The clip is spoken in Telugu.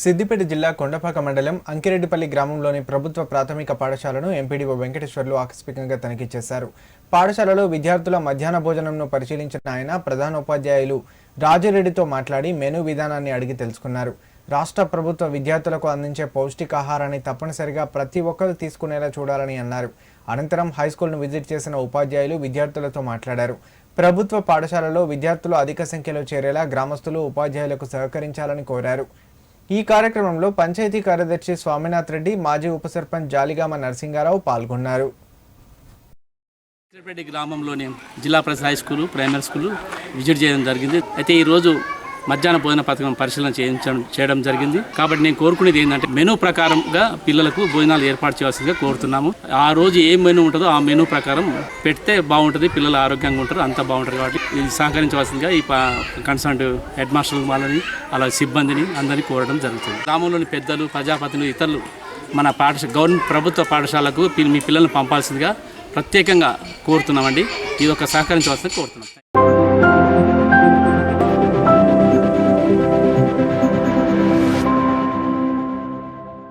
సిద్దిపేట జిల్లా కొండపాక మండలం అంకిరెడ్డిపల్లి గ్రామంలోని ప్రభుత్వ ప్రాథమిక పాఠశాలను ఎంపీడీఓ వెంకటేశ్వర్లు ఆకస్మికంగా తనిఖీ చేశారు. పాఠశాలలో విద్యార్థుల మధ్యాహ్న భోజనంను పరిశీలించిన ఆయన ప్రధానోపాధ్యాయులు రాజిరెడ్డితో మాట్లాడి మెనూ విధానాన్ని అడిగి తెలుసుకున్నారు. రాష్ట్ర ప్రభుత్వ విద్యార్థులకు అందించే పౌష్టికాహారాన్ని తప్పనిసరిగా ప్రతి ఒక్కరూ తీసుకునేలా చూడాలని అన్నారు. అనంతరం హైస్కూల్ను విజిట్ చేసిన ఉపాధ్యాయులు విద్యార్థులతో మాట్లాడారు. ప్రభుత్వ పాఠశాలలో విద్యార్థులు అధిక సంఖ్యలో చేరేలా గ్రామస్తులు ఉపాధ్యాయులకు సహకరించాలని కోరారు. ఈ కార్యక్రమంలో పంచాయతీ కార్యదర్శి స్వామినాథ్ రెడ్డి మాజీ ఉప సర్పంచ్ జాలిగామ నరసింగారావు పాల్గొన్నారు. గ్రామంలోని జిల్లా పరిషత్ high school primary school visit చేయడం జరిగింది. అయితే ఈరోజు మధ్యాహ్న భోజన పథకం పరిశీలన చేయించడం చేయడం జరిగింది. కాబట్టి నేను కోరుకునేది ఏంటంటే మెనూ ప్రకారంగా పిల్లలకు భోజనాలు ఏర్పాటు చేయాల్సిందిగా కోరుతున్నాము. ఆ రోజు ఏం మెనూ ఉంటుందో ఆ మెనూ ప్రకారం పెడితే బాగుంటుంది పిల్లలు ఆరోగ్యంగా ఉంటారు అంత బాగుంటుంది కాబట్టి ఇది సహకరించవలసిందిగా ఈ కన్సర్న్ హెడ్ మాస్టర్ వాళ్ళని అలాగే సిబ్బందిని అందరినీ కోరడం జరుగుతుంది. గ్రామంలోని పెద్దలు ప్రజాపతిని ఇతరులు మన పాఠశాల గవర్నమెంట్ ప్రభుత్వ పాఠశాలకు మీ పిల్లల్ని పంపాల్సిందిగా ప్రత్యేకంగా కోరుతున్నామండి. ఇది ఒక సహకరించవలసింది కోరుతున్నాం.